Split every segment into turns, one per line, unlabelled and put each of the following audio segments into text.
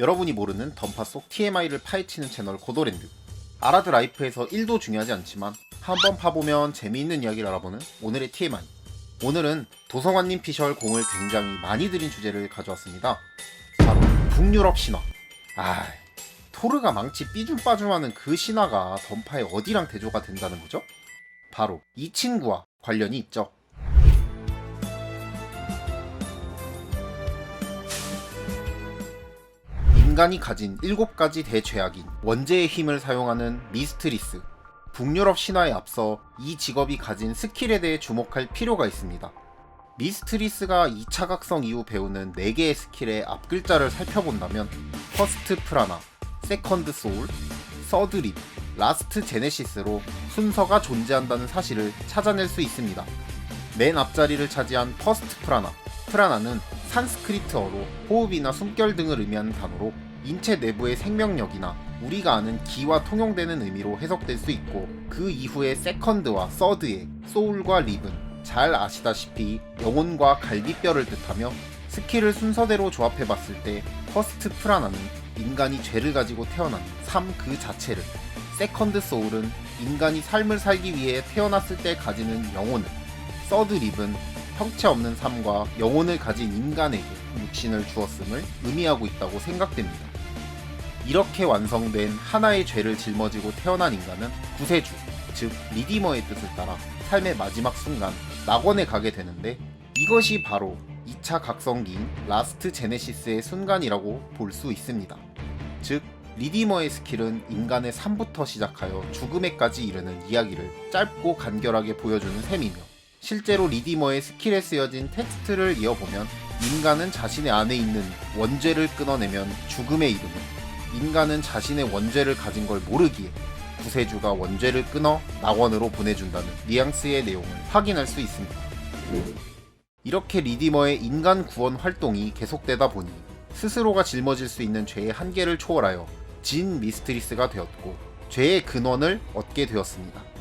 여러분이 모르는 던파 속 TMI를 파헤치는 채널 고도랜드. 아라드 라이프에서 1도 중요하지 않지만 한번 파보면 재미있는 이야기를 알아보는 오늘의 TMI. 오늘은 도성환님 피셜 공을 굉장히 많이 들인 주제를 가져왔습니다. 바로 북유럽 신화. 아, 토르가 망치 삐죽빠죽하는 그 신화가 던파에 어디랑 대조가 된다는 거죠? 바로 이 친구와 관련이 있죠. 인간이 가진 7가지 대죄악인 원죄의 힘을 사용하는 미스트리스. 북유럽 신화에 앞서 이 직업이 가진 스킬에 대해 주목할 필요가 있습니다. 미스트리스가 2차 각성 이후 배우는 4개의 스킬의 앞글자를 살펴본다면 퍼스트 프라나, 세컨드 소울, 서드 립, 라스트 제네시스로 순서가 존재한다는 사실을 찾아낼 수 있습니다. 맨 앞자리를 차지한 퍼스트 프라나. 프라나는 산스크리트어로 호흡이나 숨결 등을 의미하는 단어로 인체 내부의 생명력이나 우리가 아는 기와 통용되는 의미로 해석될 수 있고 그 이후에 세컨드와 서드의 소울과 립은 잘 아시다시피 영혼과 갈비뼈를 뜻하며 스킬을 순서대로 조합해봤을 때 퍼스트 프라나는 인간이 죄를 가지고 태어난 삶 그 자체를 세컨드 소울은 인간이 삶을 살기 위해 태어났을 때 가지는 영혼을 서드 립은 형체 없는 삶과 영혼을 가진 인간에게 육신을 주었음을 의미하고 있다고 생각됩니다. 이렇게 완성된 하나의 죄를 짊어지고 태어난 인간은 구세주, 즉 리디머의 뜻을 따라 삶의 마지막 순간 낙원에 가게 되는데 이것이 바로 2차 각성기인 라스트 제네시스의 순간이라고 볼 수 있습니다. 즉 리디머의 스킬은 인간의 삶부터 시작하여 죽음에까지 이르는 이야기를 짧고 간결하게 보여주는 셈이며 실제로 리디머의 스킬에 쓰여진 텍스트를 이어보면 인간은 자신의 안에 있는 원죄를 끊어내면 죽음에 이르며 인간은 자신의 원죄를 가진 걸 모르기에 구세주가 원죄를 끊어 낙원으로 보내준다는 뉘앙스의 내용을 확인할 수 있습니다. 이렇게 리디머의 인간 구원 활동이 계속되다 보니 스스로가 짊어질 수 있는 죄의 한계를 초월하여 진 미스트리스가 되었고 죄의 근원을 얻게 되었습니다.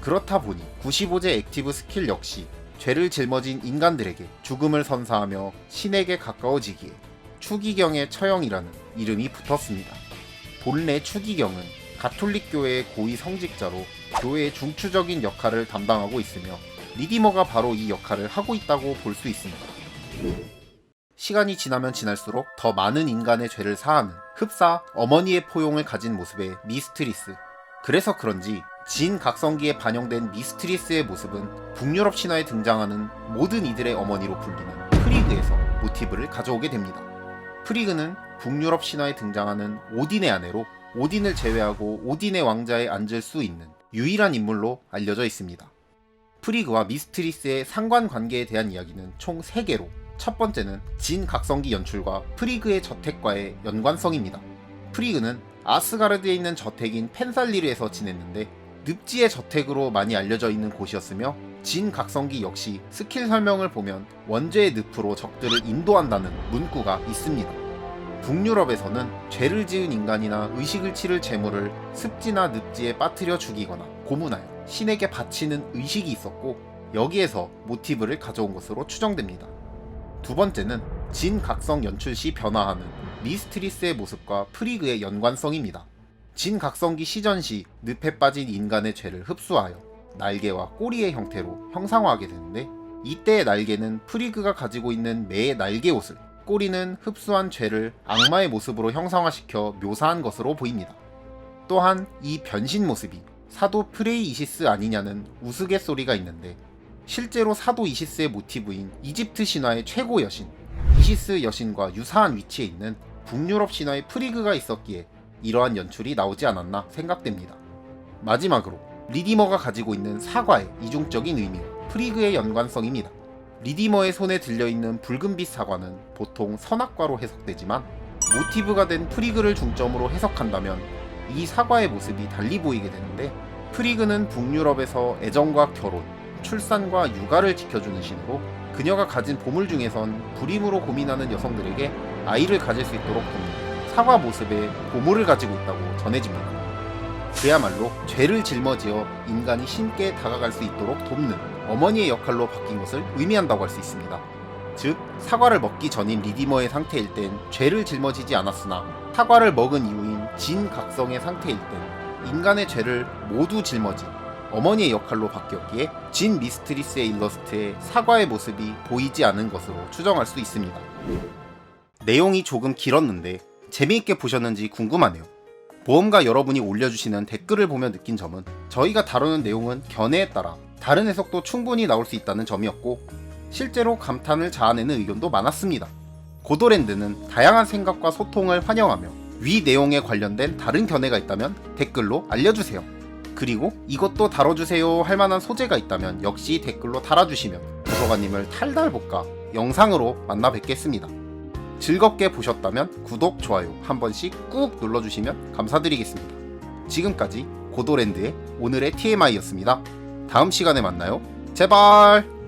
그렇다 보니 95제 액티브 스킬 역시 죄를 짊어진 인간들에게 죽음을 선사하며 신에게 가까워지기에 추기경의 처형이라는 이름이 붙었습니다. 본래 추기경은 가톨릭교회의 고위 성직자로 교회의 중추적인 역할을 담당하고 있으며 리디머가 바로 이 역할을 하고 있다고 볼 수 있습니다. 시간이 지나면 지날수록 더 많은 인간의 죄를 사하는 흡사 어머니의 포용을 가진 모습의 미스트리스. 그래서 그런지 진 각성기에 반영된 미스트리스의 모습은 북유럽 신화에 등장하는 모든 이들의 어머니로 불리는 프리그에서 모티브를 가져오게 됩니다. 프리그는 북유럽 신화에 등장하는 오딘의 아내로 오딘을 제외하고 오딘의 왕자에 앉을 수 있는 유일한 인물로 알려져 있습니다. 프리그와 미스트리스의 상관관계에 대한 이야기는 총 3개로 첫 번째는 진 각성기 연출과 프리그의 저택과의 연관성입니다. 프리그는 아스가르드에 있는 저택인 펜살리르에서 지냈는데 늪지의 저택으로 많이 알려져 있는 곳이었으며 진 각성기 역시 스킬 설명을 보면 원죄의 늪으로 적들을 인도한다는 문구가 있습니다. 북유럽에서는 죄를 지은 인간이나 의식을 치를 재물을 습지나 늪지에 빠뜨려 죽이거나 고문하여 신에게 바치는 의식이 있었고 여기에서 모티브를 가져온 것으로 추정됩니다. 두 번째는 진 각성 연출 시 변화하는 미스트리스의 모습과 프리그의 연관성입니다. 진 각성기 시전 시 늪에 빠진 인간의 죄를 흡수하여 날개와 꼬리의 형태로 형상화하게 되는데 이때의 날개는 프리그가 가지고 있는 매의 날개 옷을 꼬리는 흡수한 죄를 악마의 모습으로 형상화시켜 묘사한 것으로 보입니다. 또한 이 변신 모습이 사도 프레이 이시스 아니냐는 우스갯소리가 있는데 실제로 사도 이시스의 모티브인 이집트 신화의 최고 여신 이시스 여신과 유사한 위치에 있는 북유럽 신화의 프리그가 있었기에 이러한 연출이 나오지 않았나 생각됩니다. 마지막으로 리디머가 가지고 있는 사과의 이중적인 의미 프리그의 연관성입니다. 리디머의 손에 들려있는 붉은빛 사과는 보통 선악과로 해석되지만 모티브가 된 프리그를 중점으로 해석한다면 이 사과의 모습이 달리 보이게 되는데 프리그는 북유럽에서 애정과 결혼, 출산과 육아를 지켜주는 신으로 그녀가 가진 보물 중에선 불임으로 고민하는 여성들에게 아이를 가질 수 있도록 돕는 사과 모습의 보물을 가지고 있다고 전해집니다. 그야말로 죄를 짊어지어 인간이 신께 다가갈 수 있도록 돕는 어머니의 역할로 바뀐 것을 의미한다고 할 수 있습니다. 즉 사과를 먹기 전인 리디머의 상태일 땐 죄를 짊어지지 않았으나 사과를 먹은 이후인 진각성의 상태일 땐 인간의 죄를 모두 짊어진 어머니의 역할로 바뀌었기에 진 미스트리스의 일러스트에 사과의 모습이 보이지 않은 것으로 추정할 수 있습니다. 내용이 조금 길었는데 재미있게 보셨는지 궁금하네요. 보험가 여러분이 올려주시는 댓글을 보며 느낀 점은 저희가 다루는 내용은 견해에 따라 다른 해석도 충분히 나올 수 있다는 점이었고 실제로 감탄을 자아내는 의견도 많았습니다. 고도랜드는 다양한 생각과 소통을 환영하며 위 내용에 관련된 다른 견해가 있다면 댓글로 알려주세요. 그리고 이것도 다뤄주세요 할 만한 소재가 있다면 역시 댓글로 달아주시면 도서관님을 탈달 볶아 영상으로 만나 뵙겠습니다. 즐겁게 보셨다면 구독, 좋아요 한 번씩 꾹 눌러주시면 감사드리겠습니다. 지금까지 고도랜드의 오늘의 TMI였습니다. 다음 시간에 만나요. 제발!